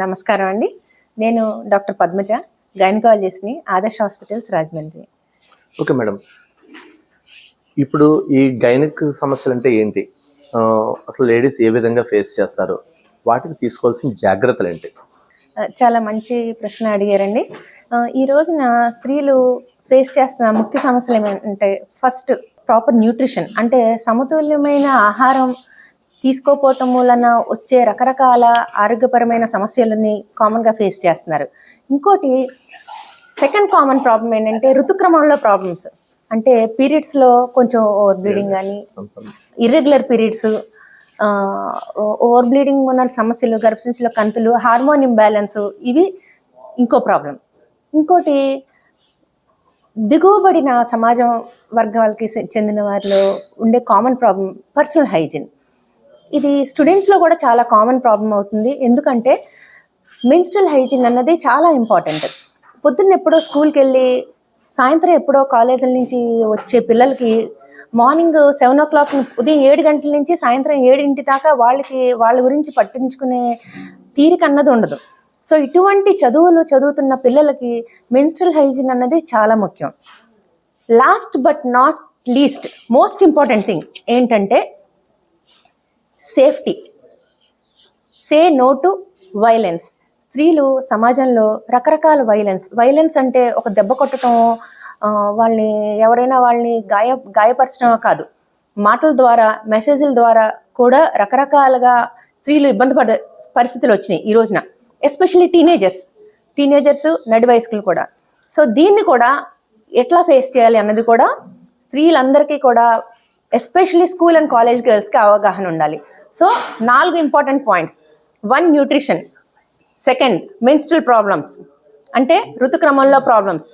నమస్కారం అండి. నేను డాక్టర్ పద్మజ గైనకాలజిస్ట్ని ఆదర్శ హాస్పిటల్స్ రాజమండ్రి. Okay madam. ఇప్పుడు ఈ గైనిక్ సమస్యలు అంటే ఏంటి అసలు లేడీస్ ఏ విధంగా ఫేస్ చేస్తారు? వాటికి తీసుకోవాల్సిన జాగ్రత్తలు ఏంటి చాలా మంచి ప్రశ్న అడిగారండి. ఈ రోజున స్త్రీలు ఫేస్ చేస్తున్న ముఖ్య సమస్యలు ఏమంటే ఫస్ట్ ప్రాపర్ న్యూట్రిషన్ అంటే సమతుల్యమైన ఆహారం తీసుకోపోవటం వలన వచ్చే రకరకాల ఆరోగ్యపరమైన సమస్యలని కామన్గా ఫేస్ చేస్తున్నారు. ఇంకోటి సెకండ్ కామన్ ప్రాబ్లం ఏంటంటే ఋతుక్రమంలో ప్రాబ్లమ్స్ అంటే పీరియడ్స్లో కొంచెం ఓవర్ బ్లీడింగ్ కానీ ఇర్రెగ్యులర్ పీరియడ్స్ ఓవర్ బ్లీడింగ్ ఉన్న సమస్యలు గర్భసంచిలో కంతులు హార్మోన్ ఇంబ్యాలెన్స్ ఇవి ఇంకో ప్రాబ్లం ఇంకోటి దిగువబడిన సమాజం వర్గాలకి చెందిన వారిలో ఉండే కామన్ ప్రాబ్లం పర్సనల్ హైజీన్ ఇది స్టూడెంట్స్లో కూడా చాలా కామన్ ప్రాబ్లం అవుతుంది. ఎందుకంటే మెన్స్ట్రల్ హైజీన్ అన్నది చాలా ఇంపార్టెంట్ పొద్దున్న ఎప్పుడో స్కూల్కి వెళ్ళి సాయంత్రం ఎప్పుడో కాలేజీల నుంచి వచ్చే పిల్లలకి మార్నింగ్ సెవెన్ ఓ క్లాక్ ఉదయం ఏడు గంటల నుంచి సాయంత్రం ఏడింటి దాకా వాళ్ళకి వాళ్ళ గురించి పట్టించుకునే తీరిక అన్నది ఉండదు. సో ఇటువంటి చదువులు చదువుతున్న పిల్లలకి మెన్స్ట్రల్ హైజీన్ అన్నది చాలా ముఖ్యం. Last but not least most important thing ఏంటంటే safety. Say no to violence. స్త్రీలు సమాజంలో రకరకాల వైలెన్స్. వైలెన్స్ అంటే ఒక దెబ్బ కొట్టడం వాళ్ళని ఎవరైనా వాళ్ళని గాయ గాయపరచడం కాదు. మాటల ద్వారా మెసేజ్ల ద్వారా కూడా రకరకాలుగా స్త్రీలు ఇబ్బంది పడే పరిస్థితులు వచ్చినాయి ఈ రోజున. Especially teenagers. టీనేజర్స్ నడి వయస్కులు కూడా. సో దీన్ని కూడా ఎట్లా ఫేస్ చేయాలి అన్నది కూడా స్త్రీలందరికీ కూడా ఎస్పెషల్లీ స్కూల్ అండ్ కాలేజ్ గర్ల్స్కి అవగాహన ఉండాలి. సో నాలుగు important points. One nutrition. Second menstrual problems. అంటే ఋతుక్రమంలో ప్రాబ్లమ్స్.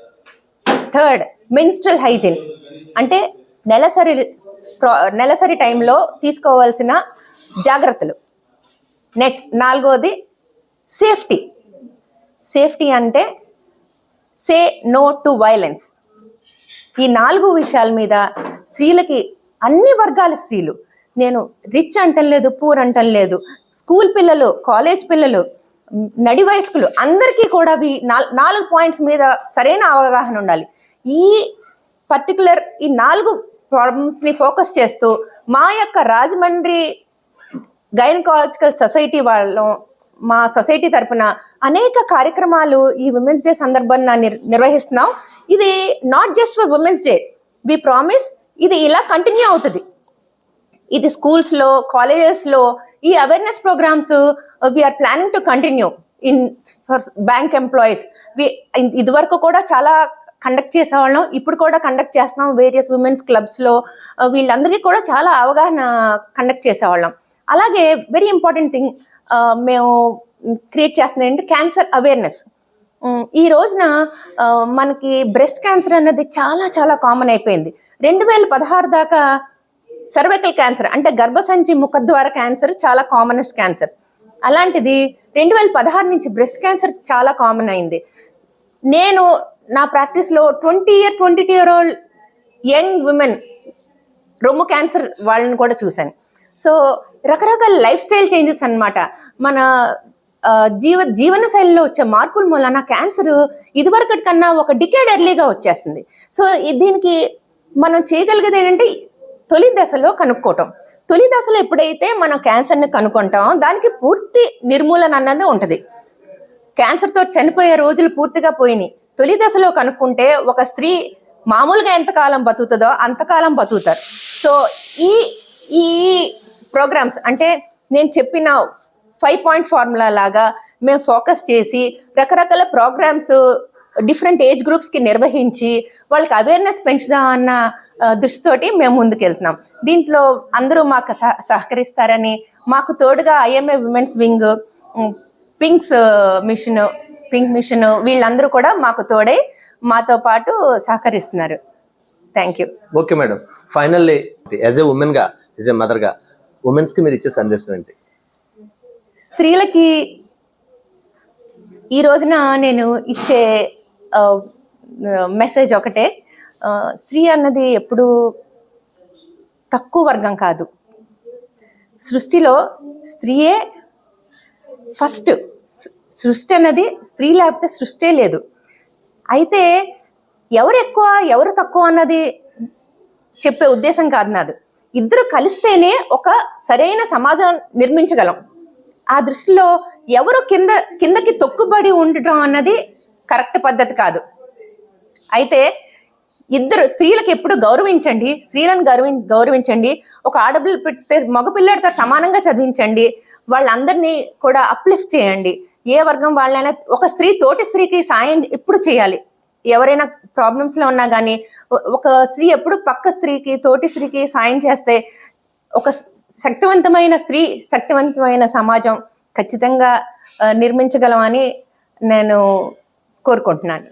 Third menstrual hygiene. అంటే నెలసరి ప్రా- నెలసరి టైంలో తీసుకోవాల్సిన జాగ్రత్తలు. నెక్స్ట్ నాలుగోది సేఫ్టీ. సేఫ్టీ అంటే సే నో టు వైలెన్స్. ఈ నాలుగు విషయాల మీద స్త్రీలకి అన్ని వర్గాల స్త్రీలు. నేను రిచ్ అంటం లేదు పూర్ అంటం లేదు. స్కూల్ పిల్లలు కాలేజ్ పిల్లలు నడి వయస్కులు అందరికీ కూడా అవి నాలుగు పాయింట్స్ మీద సరైన అవగాహన ఉండాలి. ఈ పర్టికులర్ ఈ నాలుగు ప్రాబ్లమ్స్ని ఫోకస్ చేస్తూ మా యొక్క రాజమండ్రి గైనకాలజికల్ సొసైటీ వాళ్ళం మా సొసైటీ తరపున అనేక కార్యక్రమాలు ఈ ఉమెన్స్ డే సందర్భంగా నిర్వహిస్తున్నాం. ఇది not just for women's day. We promise ఇది ఇలా కంటిన్యూ అవుతుంది. ఇది స్కూల్స్లో కాలేజెస్లో ఈ awareness programmes we are planning to continue in for bank employees ఇదివరకు కూడా చాలా కండక్ట్ చేసేవాళ్ళం ఇప్పుడు కూడా కండక్ట్ చేస్తున్నాం వేరియస్ ఉమెన్స్ క్లబ్స్లో వీళ్ళందరికీ కూడా చాలా అవగాహన కండక్ట్ చేసేవాళ్ళం. అలాగే వెరీ ఇంపార్టెంట్ థింగ్ మేము క్రియేట్ చేస్తుంది ఏంటి? క్యాన్సర్ అవేర్నెస్ ఈ రోజున మనకి బ్రెస్ట్ క్యాన్సర్ అన్నది చాలా చాలా కామన్ అయిపోయింది. రెండు వేల పదహారు దాకా సర్వైకల్ క్యాన్సర్ అంటే గర్భసంచి ముఖద్వార క్యాన్సర్ చాలా కామనెస్ట్ క్యాన్సర్. అలాంటిది రెండు వేల పదహారు నుంచి బ్రెస్ట్ క్యాన్సర్ చాలా కామన్ అయింది. నేను నా ప్రాక్టీస్లో twenty year twenty two year old young women రొమ్ము క్యాన్సర్ వాళ్ళని కూడా చూశాను. సో రకరకాల లైఫ్ స్టైల్ చేంజెస్ అన్నమాట. మన జీవ జీవన శైలిలో వచ్చే మార్పుల మూలన క్యాన్సర్ ఇదివరకటి కన్నా ఒక డికేడ్ ఎర్లీగా వచ్చేస్తుంది. సో దీనికి మనం చేయగలిగేది ఏంటంటే తొలి దశలో కనుక్కోవటం. తొలి దశలో ఎప్పుడైతే మనం క్యాన్సర్ని కనుక్కుంటాం దానికి పూర్తి నిర్మూలన అన్నది ఉంటుంది. క్యాన్సర్తో చనిపోయే రోజులు పూర్తిగా పోయినాయి. తొలి దశలో కనుక్కుంటే ఒక స్త్రీ మామూలుగా ఎంతకాలం బతుకుతుందో అంతకాలం బతుకుతారు. సో ఈ ఈ ప్రోగ్రామ్స్ అంటే నేను చెప్పిన ఫైవ్ పాయింట్ ఫార్ములా లాగా మేము ఫోకస్ చేసి రకరకాల ప్రోగ్రామ్స్ డిఫరెంట్ ఏజ్ గ్రూప్స్కి నిర్వహించి వాళ్ళకి అవేర్నెస్ పెంచుదాం అన్న దృష్టితోటి మేము ముందుకెళ్తున్నాం. దీంట్లో అందరూ మాకు సహ- సహకరిస్తారని మాకు తోడుగా IMA women's wing pinks mission pink mission వీళ్ళందరూ కూడా మాకు తోడై మాతో పాటు సహకరిస్తున్నారు. Thank you. Okay madam. Finally as a ఉమెన్గా as a మదర్గా ఉమెన్స్కి మీరు ఇచ్చే సందేశం ఏంటి? స్త్రీలకి ఈ రోజున నేను ఇచ్చే మెసేజ్ ఒకటే. స్త్రీ అన్నది ఎప్పుడు తక్కువ వర్గం కాదు. సృష్టిలో స్త్రీయే ఫస్ట్. సృష్టి అన్నది స్త్రీ లేకపోతే సృష్టే లేదు. అయితే ఎవరు ఎక్కువ ఎవరు తక్కువ అన్నది చెప్పే ఉద్దేశం కాదు నాది. ఇద్దరు కలిస్తేనే ఒక సరైన సమాజం నిర్మించగలం. ఆ దృష్టిలో ఎవరు కింద కిందకి తొక్కుబడి ఉండటం అన్నది కరెక్ట్ పద్ధతి కాదు. అయితే ఇద్దరు స్త్రీలకు ఎప్పుడు గౌరవించండి స్త్రీలను గౌరవి గౌరవించండి ఒక ఆడపిల్ల పెడితే మగపిల్లడితో సమానంగా చదివించండి వాళ్ళందరినీ కూడా అప్లిఫ్ట్ చేయండి. ఏ వర్గం వాళ్ళైనా ఒక స్త్రీ తోటి స్త్రీకి సాయం ఎప్పుడు చేయాలి? ఎవరైనా ప్రాబ్లమ్స్లో ఉన్నా కానీ ఒక స్త్రీ ఎప్పుడు పక్క స్త్రీకి తోటి స్త్రీకి సాయం చేస్తే ఒక శక్తివంతమైన స్త్రీ శక్తివంతమైన సమాజం ఖచ్చితంగా నిర్మించగలమని నేను కోరుకుంటున్నాను.